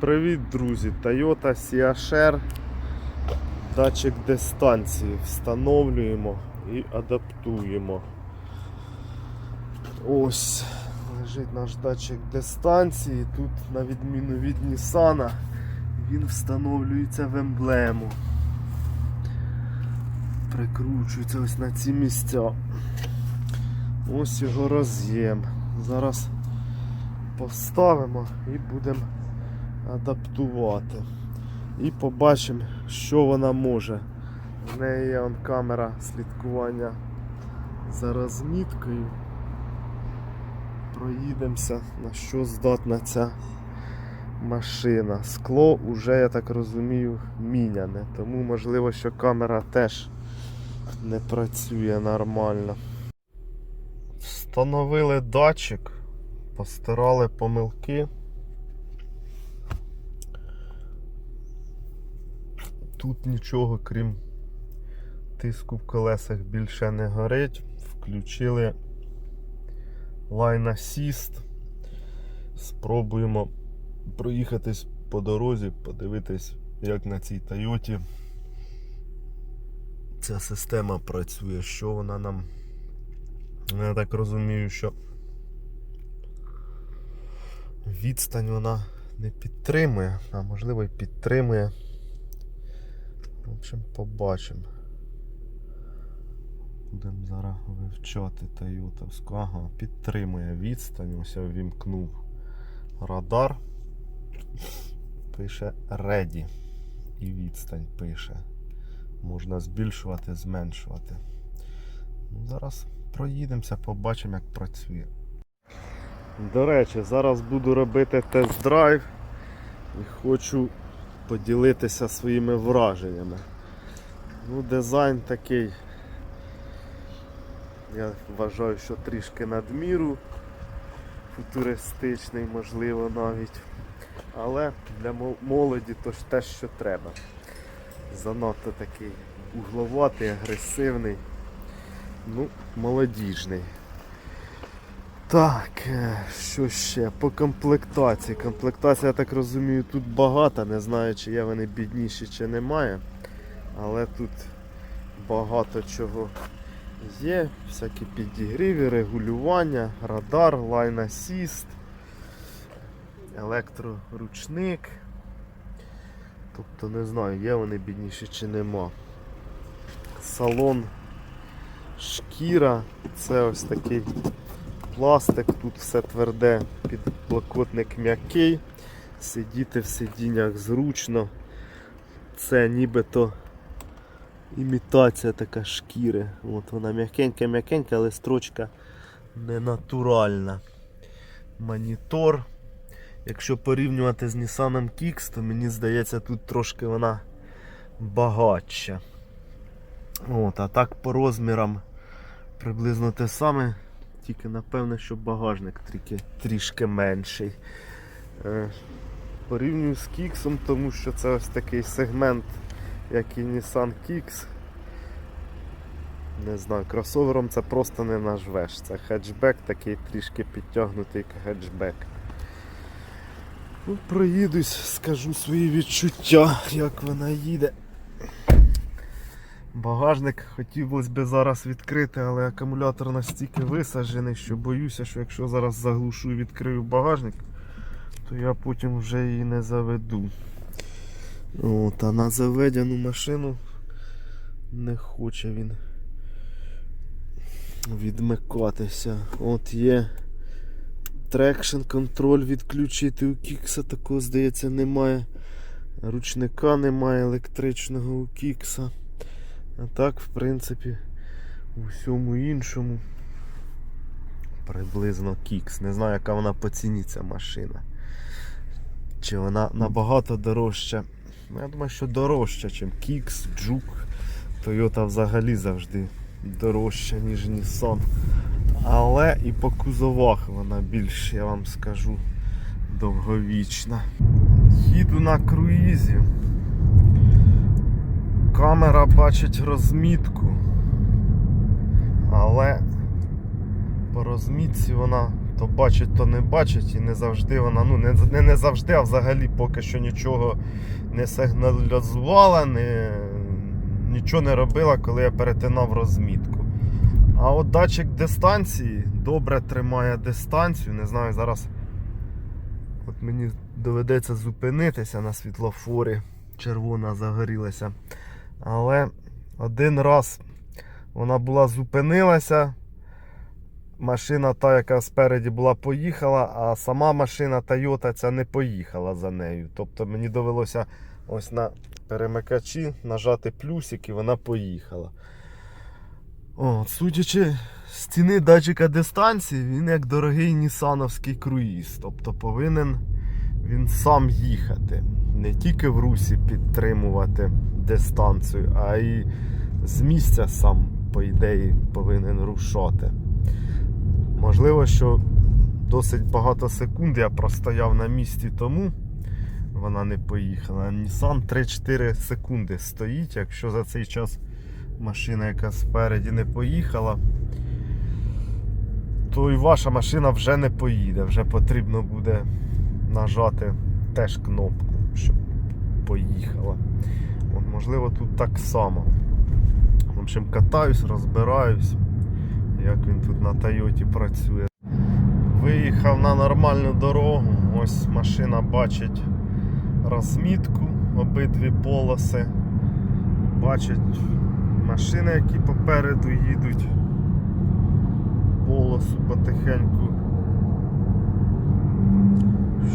Привіт, друзі! Toyota CHR. Датчик дистанції встановлюємо і адаптуємо. Ось лежить наш датчик дистанції. Тут, на відміну від Nissan, він встановлюється в емблему. Прикручується ось на ці місця. Ось його роз'єм. Зараз поставимо і будемо адаптувати. І побачимо, що вона може. В неї є он камера слідкування за розміткою. Проїдемося, на що здатна ця машина. Скло уже, я так розумію, міняне, тому можливо, що камера теж не працює нормально. Встановили датчик, постирали помилки. Тут нічого, крім тиску в колесах, більше не горить. Включили Line Assist. Спробуємо проїхатись по дорозі, подивитись, як на цій Тойоті ця система працює, що вона нам. Я так розумію, що відстань вона не підтримує, а можливо і підтримує. В общем, побачимо. Будемо зараз вивчати Тойотовську. Ага, підтримує відстань. Ось я ввімкнув радар. Пише Ready. І відстань пише. Можна збільшувати, зменшувати. Ну, Зараз проїдемося, побачимо, як працює. До речі, зараз буду робити тест-драйв і хочу поділитися своїми враженнями. Ну, дизайн такий, я вважаю, що трішки надміру, футуристичний, можливо, навіть. Але для молоді то ж те, що треба. Занадто такий угловатий, агресивний, ну, молодіжний. Так, е, що ще? По комплектації. Комплектація, я так розумію, тут багата. Не знаю, чи є вони бідніші, чи немає. Але тут багато чого є. Всякі підігріві, регулювання, радар, Line Assist, електроручник. Тобто не знаю, є вони бідніші чи нема. Салон шкіра. Це ось такий пластик, тут все тверде, підлокотник м'який, сидіти в сидіннях зручно. Це нібито імітація така шкіри. От вона м'якенька-м'якенька, але строчка не натуральна. Монітор. Якщо порівнювати з Nissan Kicks, то мені здається, тут трошки вона багатша. От, а так по розмірам приблизно те саме, тільки напевне, що багажник трішки, трішки менший. Е, порівнюю з Кіксом, тому що це ось такий сегмент, як і Nissan Kicks. Не знаю, кросовером це просто не нажвеш. Це хетчбек такий трішки підтягнутий хетчбек. Ну, проїдусь, скажу свої відчуття, як вона їде. Багажник хотілося б зараз відкрити, але акумулятор настільки висаджений, що боюся, що якщо зараз заглушу і відкрию багажник, то я потім вже її не заведу. От, а на заведену машину не хоче він відмикатися. От є трекшн контроль відключити у Кікса, такого здається немає. Ручника немає електричного у Кікса. А так, в принципі, у всьому іншому приблизно кікс. Не знаю, яка вона по ціні ця машина. Чи вона набагато дорожча. Ну, я думаю, що дорожча, ніж Кікс, Джук. Toyota взагалі завжди дорожча, ніж Nissan. Але і по кузовах вона більш, я вам скажу, довговічна. Їду на круїзі. Камера бачить розмітку, але по розмітці вона То бачить, то не бачить, і не завжди вона, ну не, не, не завжди, а взагалі поки що нічого не сигналізувала, не, нічого не робила, коли я перетинав розмітку. А от датчик дистанції добре тримає дистанцію. Не знаю, зараз от мені доведеться зупинитися на світлофорі. Червона загорілася. Але один раз вона була зупинилася. Машина та, яка спереді була, поїхала, а сама машина Toyota ця не поїхала за нею. Тобто мені довелося ось на перемикачі нажати плюсик і вона поїхала. О, судячи з ціни датчика дистанції, він як дорогий нісановський круїз. Тобто повинен він сам їхати. Не тільки в русі підтримувати дистанцію, а й з місця сам, по ідеї, повинен рушати. Можливо, що досить багато секунд я простояв на місці тому. Вона не поїхала. Nissan 3-4 секунди стоїть. Якщо за цей час машина, яка спереді не поїхала, то і ваша машина вже не поїде. Вже потрібно буде нажати теж кнопку, щоб поїхала. От, можливо, тут так само. В общем, катаюсь, розбираюсь, як він тут на Тойоті працює. Виїхав на нормальну дорогу. Ось машина бачить розмітку, обидві полоси. Бачить машини, які попереду їдуть. Полосу потихеньку.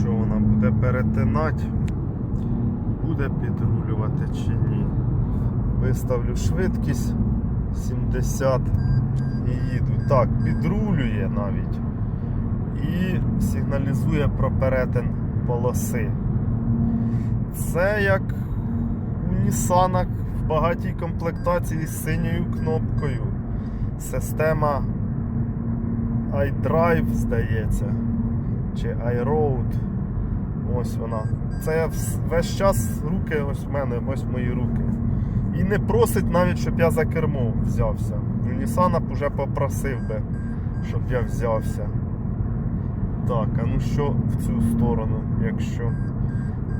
Що вона буде перетинати? Буде підрулювати чи ні. Виставлю швидкість 70 і їду. Так, підрулює навіть і сигналізує про перетин полоси. Це як у Нісанах в багатій комплектації з синьою кнопкою. Система iDrive, здається, чи iRoad. Ось вона. Це весь час руки, ось в мене, ось мої руки. І не просить навіть, щоб я за кермо взявся. У Нісана б уже попросив би, щоб я взявся. Так, а ну що в цю сторону, якщо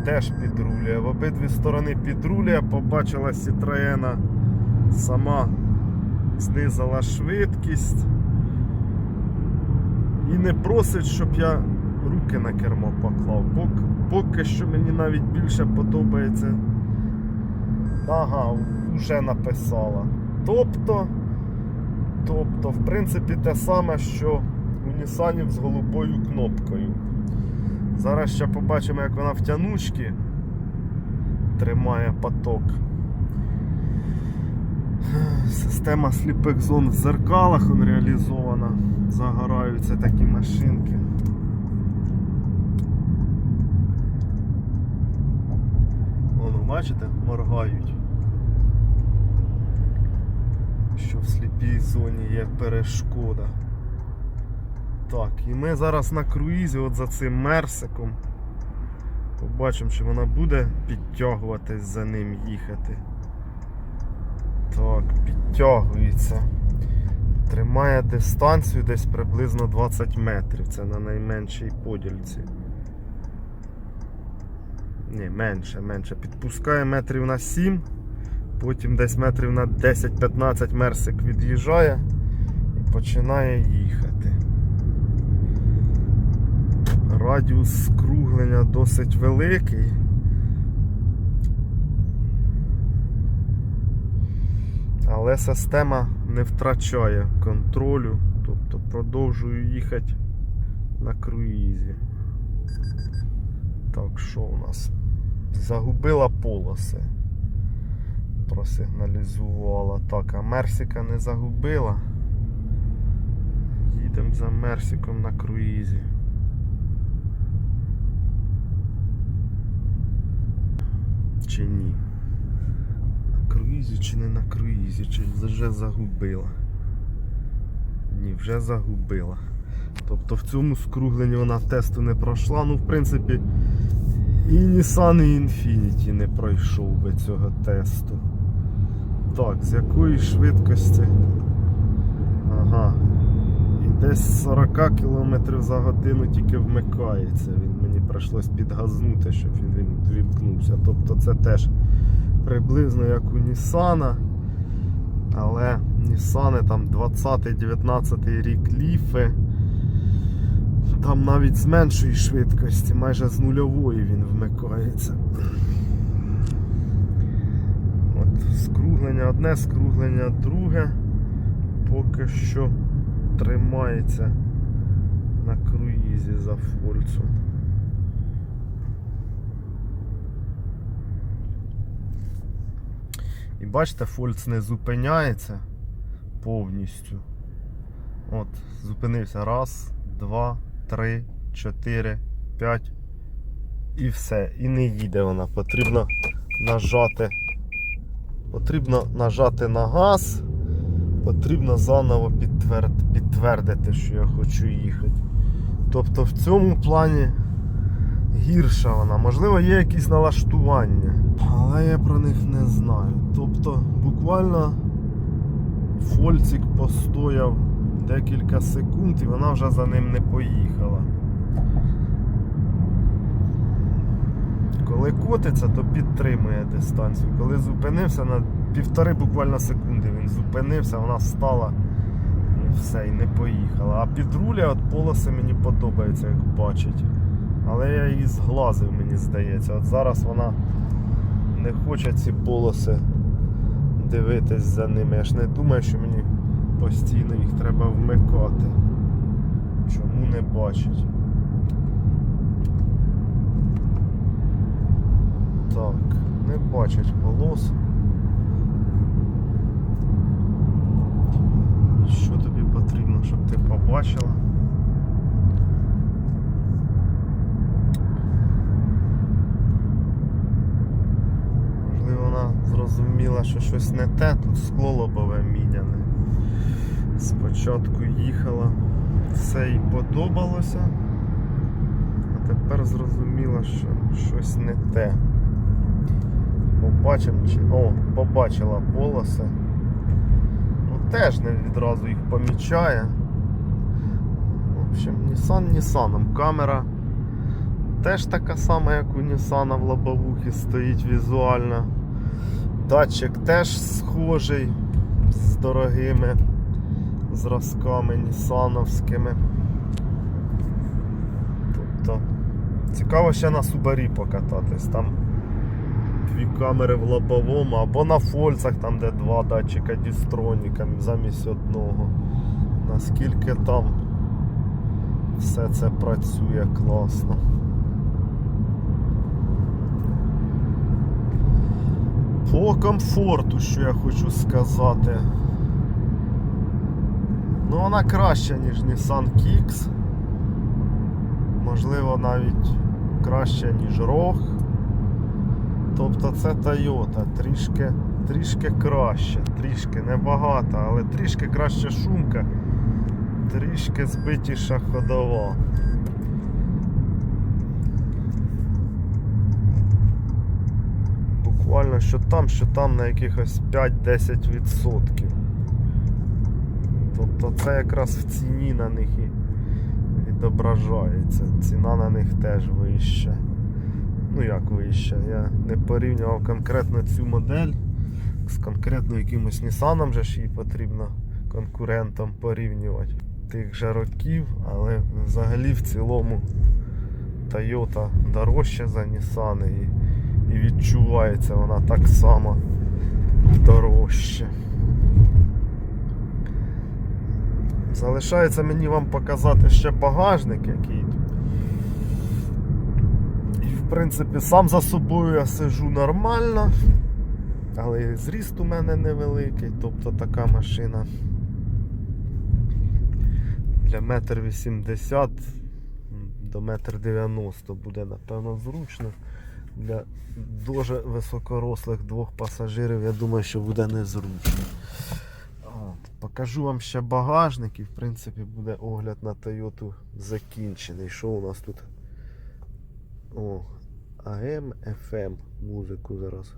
теж підрулює. В обидві сторони підрулює, побачила Сітроєна сама знизила швидкість. І не просить, щоб я руки на кермо поклав. Поки, що мені навіть більше подобається. Ага, вже написала. Тобто, тобто, в принципі, те саме, що у Нісанів з голубою кнопкою. Зараз ще побачимо, як вона в тянучці тримає поток. Система сліпих зон в зеркалах реалізована. Загораються такі машинки. Бачите, моргають. Що в сліпій зоні є перешкода. Так, і ми зараз на круїзі от за цим мерсиком. Побачимо, чи вона буде підтягуватись за ним їхати. Так, підтягується. Тримає дистанцію десь приблизно 20 метрів. Це на найменшій подільці. Ні, менше, менше. Підпускає метрів на 7, потім десь метрів на 10-15 мерсик від'їжджає і починає їхати. Радіус скруглення досить великий. Але система не втрачає контролю, тобто продовжую їхати на круїзі. Так, що у нас? Загубила полоси. Просигналізувала. Так, а Мерсика не загубила. Їдемо за Мерсиком на круїзі. Чи ні? На круїзі чи не на круїзі, чи вже загубила? Ні, вже загубила. Тобто в цьому скругленні вона тесту не пройшла. Ну, в принципі, і Nissan, і Infiniti не пройшов би цього тесту. Так, з якої швидкості? Ага. І Десь 40 км за годину тільки вмикається. Він мені прийшлось підгазнути, щоб він, він вімкнувся. Тобто це теж приблизно як у Нісана. Але Нісани там 20-19 рік ліфи. Там навіть з меншої швидкості, майже з нульової він вмикається. От скруглення одне, скруглення друге. Поки що тримається на круїзі за фольцом. І бачите, фольц не зупиняється повністю. От, зупинився. Раз, два, три, чотири, п'ять. І все. І не їде вона. Потрібно нажати. Потрібно нажати на газ. Потрібно заново підтверд... підтвердити, що я хочу їхати. Тобто в цьому плані гірша вона. Можливо, є якісь налаштування. Але я про них не знаю. Тобто, буквально фольцик постояв декілька секунд і вона вже за ним не поїхала. Коли котиться, то підтримує дистанцію. Коли зупинився на півтори буквально секунди, він зупинився, вона стала і все, і не поїхала. А під руля от полоси мені подобається, як бачить. Але я її зглазив, мені здається. От зараз вона не хоче ці полоси дивитись за ними. Я ж не думаю, що мені постійно їх треба вмикати. Чому не бачить? Так, не бачить полос. Що тобі потрібно, щоб ти побачила? Можливо, вона зрозуміла, що щось не те, тут скло лобове міняне. Спочатку їхала, все їй подобалося, а тепер зрозуміла, що щось не те. Побачимо, чи. О, побачила полоси. Ну теж не відразу їх помічає. В общем, Nissan Нісаном. Камера теж така сама, як у Нісана в лобовухі стоїть візуально. Датчик теж схожий з дорогими зразками нісановськими. Тобто цікаво ще на Субарі покататись. Там дві камери в лобовому або на фольцах, там де два датчика дістроніка замість одного. Наскільки там все це працює класно. По комфорту, що я хочу сказати. Ну, вона краща, ніж Nissan Kicks. Можливо, навіть краща, ніж ROG. Тобто це Toyota, трішки, трішки краще, трішки небагато, але трішки краща шумка, трішки збитіша ходова. Буквально що там, що там на якихось 5-10%. Тобто це якраз в ціні на них і відображається. Ціна на них теж вища. Ну як вища, я не порівнював конкретно цю модель з конкретно якимось Nissan, же ж її потрібно конкурентом порівнювати тих же років, але взагалі в цілому Toyota дорожча за Nissan і, і відчувається вона так само дорожче. Залишається мені вам показати ще багажник, який. І в принципі сам за собою я сижу нормально, але зріст у мене невеликий, тобто така машина для метр вісімдесят до метр дев'яносто буде напевно зручно. Для дуже високорослих двох пасажирів, я думаю, що буде незручно. Покажу вам ще багажник і в принципі буде огляд на Toyota закінчений. Що у нас тут? О, AM, FM музику зараз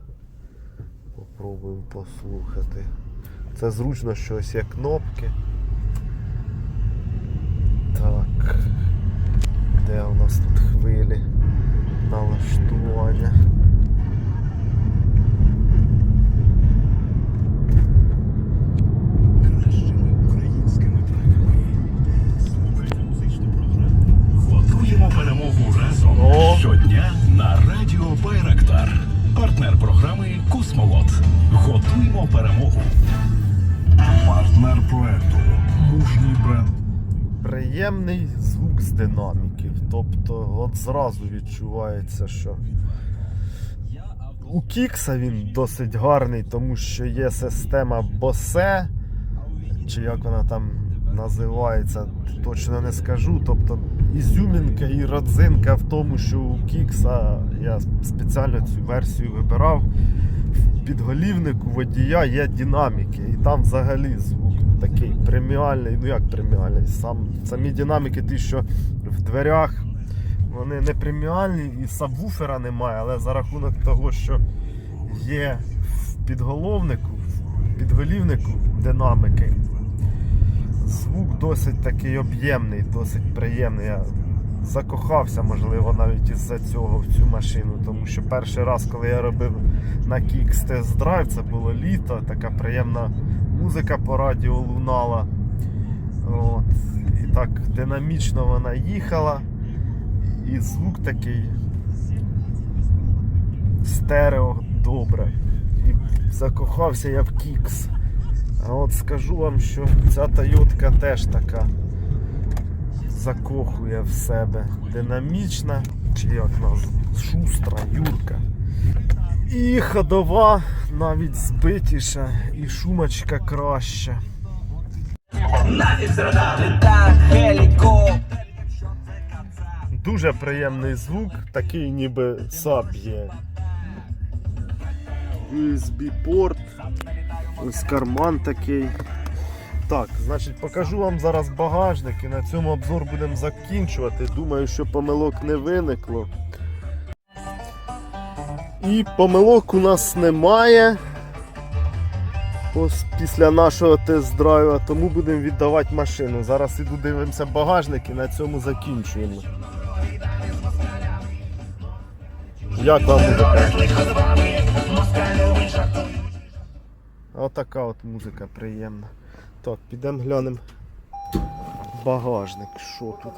попробуємо послухати. Це зручно, що ось є кнопки. Так. Де у нас тут хвилі налаштування? Приємний звук з динаміків. Тобто, от зразу відчувається, що у Кікса він досить гарний, тому що є система Bose, чи як вона там називається, точно не скажу. Тобто ізюмінка і родзинка в тому, що у Кікса я спеціально цю версію вибирав. В підголівнику водія є динаміки, і там взагалі звук такий преміальний. Ну як преміальний? Сам, самі динаміки, ті, що в дверях, вони не преміальні і сабвуфера немає, але за рахунок того, що є в підголовнику, в підголівнику динамики, звук досить такий об'ємний, досить приємний. Я закохався, можливо, навіть із-за цього в цю машину, тому що перший раз, коли я робив на Drive, це було літо, така приємна музика по радіо лунала. От. І так динамічно вона їхала. І звук такий стерео добре. І закохався я в Kicks. А от скажу вам, що ця Тойотка теж така закохує в себе. Динамічна, чи як назву, шустра, юрка. І ходова навіть збитіша, і шумочка краща. Дуже приємний звук, такий ніби саб є. USB-порт, ось карман такий. Так, значить, покажу вам зараз багажник і на цьому обзор будемо закінчувати. Думаю, що помилок не виникло. І помилок у нас немає. Ось після нашого тест-драйва, тому будемо віддавати машину. Зараз іду дивимося багажник і на цьому закінчуємо. Як вам музика? Отака от музика приємна. Так, підемо глянемо багажник. Що тут?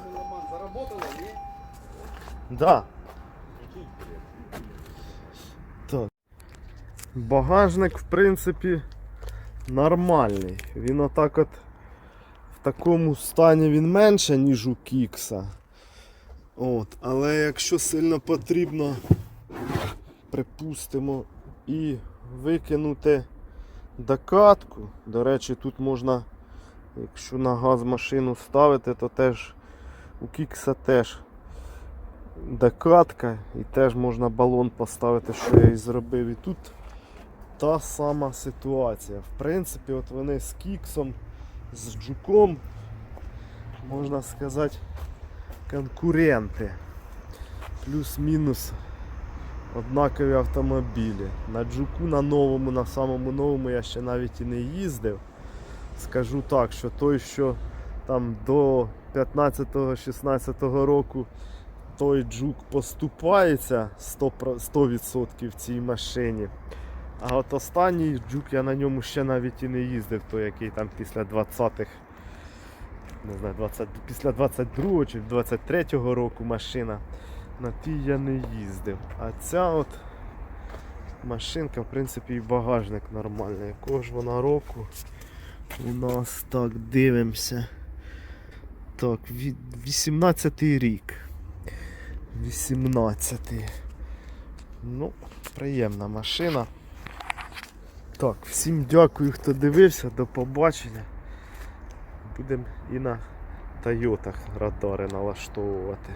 Да. Так. Багажник, в принципі, нормальний. Він отак от в такому стані він менше, ніж у Кікса. От, але якщо сильно потрібно, припустимо, і викинути докатку. До речі, тут можна, якщо на газ машину ставити, то теж у Кікса теж докатка і теж можна балон поставити, що я і зробив. І тут та сама ситуація. В принципі, от вони з Кіксом, з Джуком, можна сказати, конкуренти. Плюс-мінус однакові автомобілі. На Джуку на новому, на самому новому я ще навіть і не їздив. Скажу так, що той, що там до 15-16 року той джук поступається 100%, 100% в цій машині. А от останній джук я на ньому ще навіть і не їздив, той який там після 20-х, не знаю, 20, після 22-го чи 23-го року машина. На тій я не їздив. А ця от машинка, в принципі, і багажник нормальний. Якого ж вона року? У нас так дивимося. Так, 18-й рік. 18-й. Ну, приємна машина. Так, всім дякую, хто дивився. До побачення. Будемо і на Тойотах радари налаштовувати.